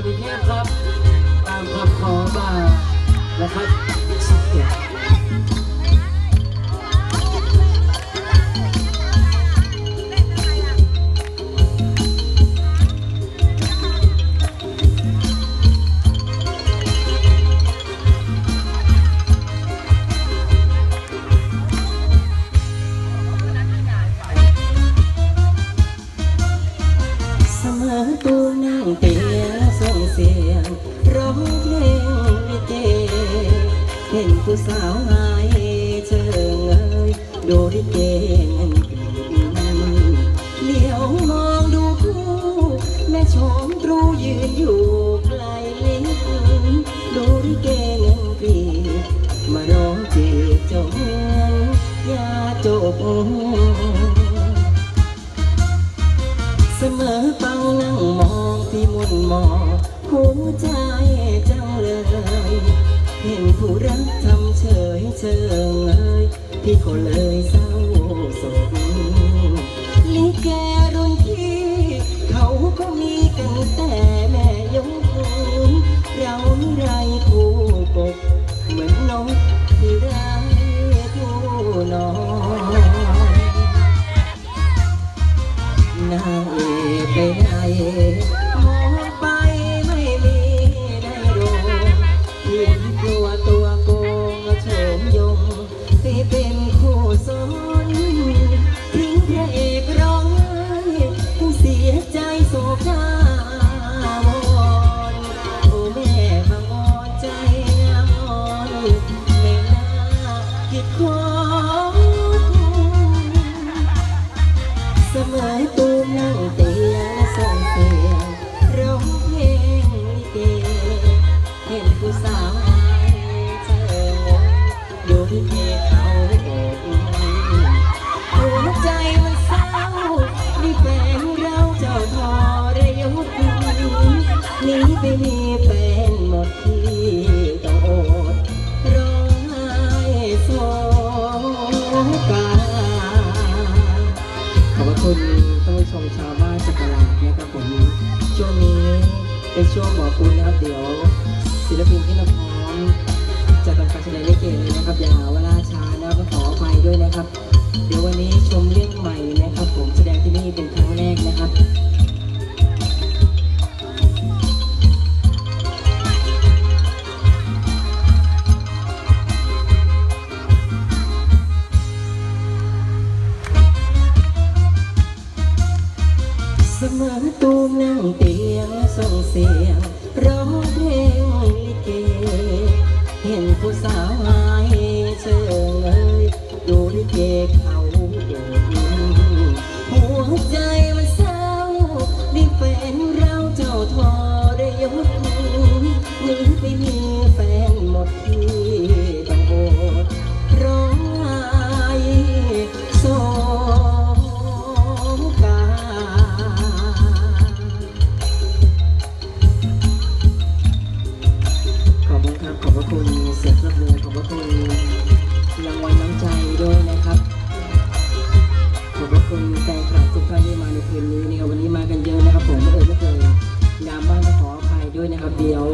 วัสดีเทพครับ ตามคำขอมานะครับ ผู้สาวหายเชิงเอ้ยดูดิเกเงินเลี้ยวมองดูคู่ แม่ชมตรูยืนอยู่ไกลลิบดูดิเกเงินกรีมาร้องจีบจ้าเมืองยาจบ เอ้ยพี่ก็เลยเศร้าโศกลิแกรุ่นพี่เขาก็มีกันแต่แม่ยกคูเราไม่ไรคู่ปก เหมือนนกที่ไร้คู่นอนนางเอกไปไหน เป็นคู่สนทิ้งพระเอกร้องไห้ผู้เสียใจโศกนาวรโอ้แม่บางอ่อนใจงามอ่อนไม่น่าคิดควเสมอตูมนั่งเตียงส่งเสียงร้องเพลงลิเกเห็นผู้สาวหายเชิงอยู่ที่ ศักรารนะครับผมช่วงนี้เป็นช่วงหมอคุณนะครับเดี๋ยวศิลปินที่เราพร้อมจะทำการแสดงลิเกเลยนะครับอย่าหาว่าล่าช้านะครับขออภัยด้วยนะครับ เดี๋ยววันนี้ชมเรื่องใหม่นะครับ ผมแสดงที่นี่เป็นครั้งแรกนะครับ เสมอตูมนั่งเตียงส่งเสียง ร้องเพลงลิเก เห็นผู้สาวหายเชิงเอ้ยดูลิเกเขาเดินหัวใจมันเศร้าดิแฟนเราเจ้าทอได้ยศหนีไปมี ครับ ขอบพระคุณเสียงประมูลขอบพระคุณรางวัลน้ำใจด้วยนะครับ ขอบพระคุณใจกคลับทุกท่านที่มาในคืนนี้นะครับวันนี้มากันเยอะนะครับ ผมไม่เอ่ยไม่เคยยามบ้านขออภัยด้วยนะครับ เดี๋ยว